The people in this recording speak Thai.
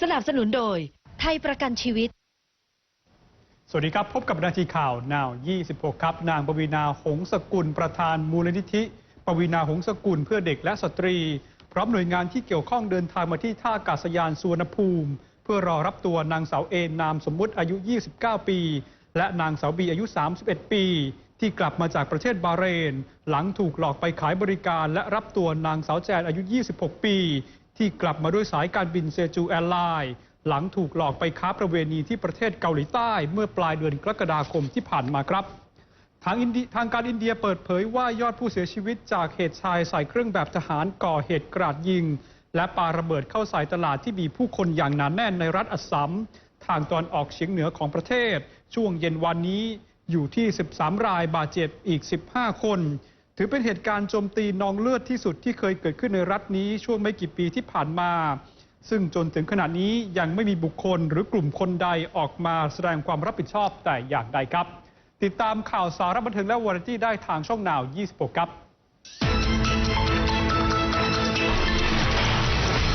สนับสนุนโดย ไทยประกันชีวิต สวัสดีครับ พบกับนาทีข่าวนาว 26 ครับ นางปวีนาหงสกุลประธานมูลนิธิปวีนาหงสกุลเพื่อเด็กและสตรี พร้อมหน่วยงานที่เกี่ยวข้องเดินทางมาที่ท่าอากาศยานสุวรรณภูมิ เพื่อรอรับตัวนางสาวเอนามสมมุติอายุ 29 ปี และนางสาวบีอายุ 31 ปี ที่กลับมาจากประเทศบาเรน หลังถูกหลอกไปขายบริการและรับตัวนางสาวแจนอายุ 26 ปี ที่กลับมาด้วยสายการบินเซจูแอร์ไลน์หลังถูกหลอกไปค้าประเวณีที่ประเทศเกาหลีใต้เมื่อปลายเดือนกรกฎาคมที่ผ่านมาครับ ทางินทางการอินเดียเปิดเผยว่ายอดผู้เสียชีวิตจากเหตุชายใส่เครื่องแบบทหารก่อเหตุกราดยิง และปาระเบิดเข้าใส่ตลาดที่มีผู้คนอย่างหนาแน่นในรัฐอัสสัมทางตอนออกเฉียงเหนือของประเทศ ช่วงเย็นวันนี้อยู่ที่ 13 รายบาดเจ็บอีก 15 คน ถือเป็นเหตุการณ์โจมตีนองเลือดที่สุดที่เคยเกิดขึ้นในรัฐนี้ช่วงไม่กี่ปีที่ผ่านมา ซึ่งจนถึงขณะนี้ยังไม่มีบุคคลหรือกลุ่มคนใดออกมาแสดงความรับผิดชอบแต่อย่างใดครับ ติดตามข่าวสารบันเทิงและวาไรตี้ได้ทางช่องนาว 26 ครับ